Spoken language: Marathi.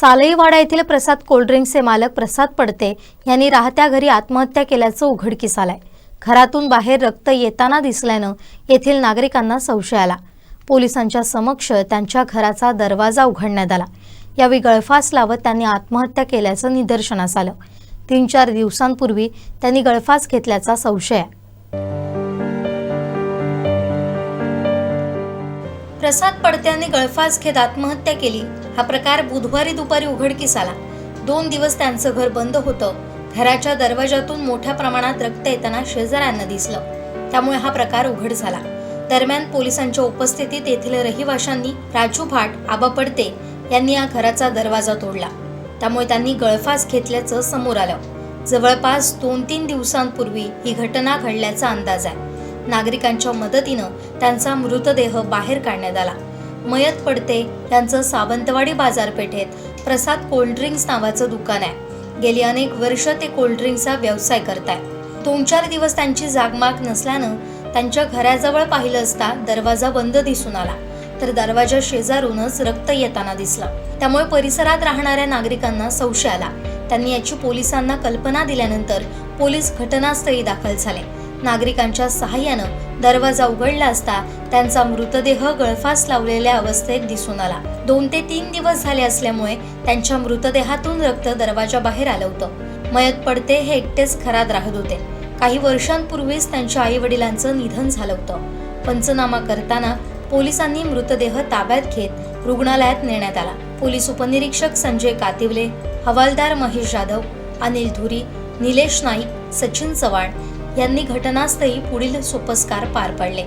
सालईवाडा येथील प्रसाद कोल्ड्रिंक्सचे मालक प्रसाद पडते यांनी राहत्या घरी आत्महत्या केल्याचं उघडकीस आलंय. घरातून बाहेर रक्त येताना दिसल्यानं येथील नागरिकांना संशय आला. पोलिसांच्या समक्ष त्यांच्या घराचा दरवाजा उघडण्यात आला. यावेळी गळफास लावत त्यांनी आत्महत्या केल्याचं निदर्शनास आलं. तीन चार दिवसांपूर्वी त्यांनी गळफास घेतल्याचा संशय आहे. प्रसाद पडत्याने गळफास घेत आत्महत्या केली. हा प्रकार बुधवारी दुपारी उघडकीस आला. दोन दिवस त्यांचं घर बंद होतं. घराच्या दरवाजातून मोठ्या प्रमाणात रक्त येताना शेजाऱ्यांना दिसलं. त्यामुळे हा प्रकार उघड झाला. दरम्यान पोलिसांच्या उपस्थितीत येथील रहिवाशांनी राजू भाट आबा पडते यांनी या घराचा दरवाजा तोडला. त्यामुळे त्यांनी गळफास घेतल्याचं समोर आलं. जवळपास दोन तीन दिवसांपूर्वी ही घटना घडल्याचा अंदाज आहे. नागरिकांच्या मदतीनं त्यांचा मृतदेह बाहेर काढण्यात आला. मयत पडते यांचं सावंतवाडी बाजारपेठेत प्रसाद कोल्ड्रिंक्स नावाचं दुकान आहे. गेली अनेक वर्ष ते कोल्ड्रिंक्सचा व्यवसाय करताय दोन चार दिवस त्यांची जागमाग नसल्यानं त्यांच्या घराजवळ पाहिलं असता दरवाजा बंद दिसून आला. तर दरवाजा शेजारूनच रक्त येताना दिसलं. त्यामुळे परिसरात राहणाऱ्या नागरिकांना संशय आला. त्यांनी याची पोलिसांना कल्पना दिल्यानंतर पोलीस घटनास्थळी दाखल झाले. नागरिकांच्या सहाय्यानं दरवाजा उघडला असता त्यांचा मृतदेह गळफास लावलेल्या अवस्थेत दिसून आला. दोन ते तीन दिवस झाले असल्यामुळे त्यांच्या मृतदेहातून रक्त दरवाजा बाहेर आलं होतं. मयत पडते हे एकटेच खरात राहत होते. काही वर्षांपूर्वीच त्यांच्या आई वडिलांचं निधन झालं होतं. पंचनामा करताना पोलिसांनी मृतदेह ताब्यात घेत रुग्णालयात नेण्यात आला. पोलीस उपनिरीक्षक संजय कातिवले हवालदार महेश जाधव अनिल धुरी निलेश नाईक सचिन चव्हाण यांनी घटनास्थळी पुढील सोपस्कार पार पाडले.